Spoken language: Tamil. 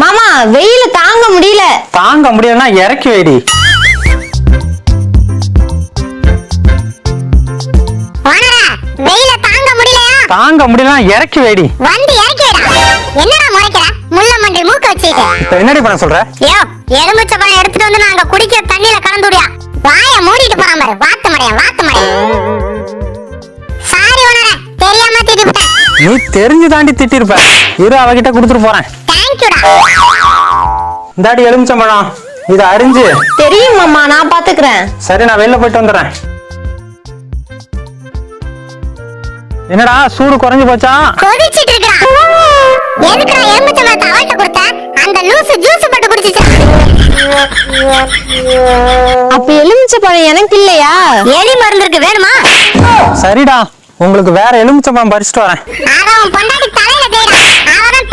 மாமா வெயில தாங்க முடியல. தாங்க முடியலன்னா இறக்கி வைடி. வெயில தாங்க முடியலையா? தாங்க முடியலன்னா இறக்கி வைடி. வந்து இறக்கி விடா. என்னடா முறைக்கிற? முள்ள மண்டில் மூக்க வச்சுக்கிட்டு. இப்ப என்னடி பண்ண சொல்ற? யோ எலுமிச்சை பழம் எடுத்துட்டு வந்து நாங்க குடிக்கிற தண்ணியில கலந்து விடியா வாய மூடிட்டு போறான் பாரு. வாத்து மடையா வாத்து மடையா. சாரி ஓனரா தெரியாம திட்டிவிட்டேன். நீ தெரிஞ்சு தாண்டி திட்டிருப்ப. இரு அவகிட்ட கொடுத்துட்டு போறேன். இந்தாடி எலுமிச்சம்பழம் இதை அரிஞ்சு. தெரியும் மாமா நான் பாத்துக்கிறேன். சரி நான் வெளில போயிட்டு வந்துடுறேன். என்னடா சூடு குறைஞ்சு போச்சா? கொதிச்சிட்டு இருக்கிறான் எதுக்குடா எலுமிச்சை பழத்தை அவள்கிட்ட கொடுத்த? அந்த லூசு ஜூஸ் போட்டு குடிச்சிச்சு? அப்ப எலுமிச்சை பழம் எனக்கு இல்லையா? எலி மருந்து இருக்கு வேணுமா? சரிடா உங்களுக்கு வேற எலுமிச்சம்பழம் பறிச்சுட்டு வரேன். அத அவன் பொண்டாட்டி தலையில தேய்றான் அவன்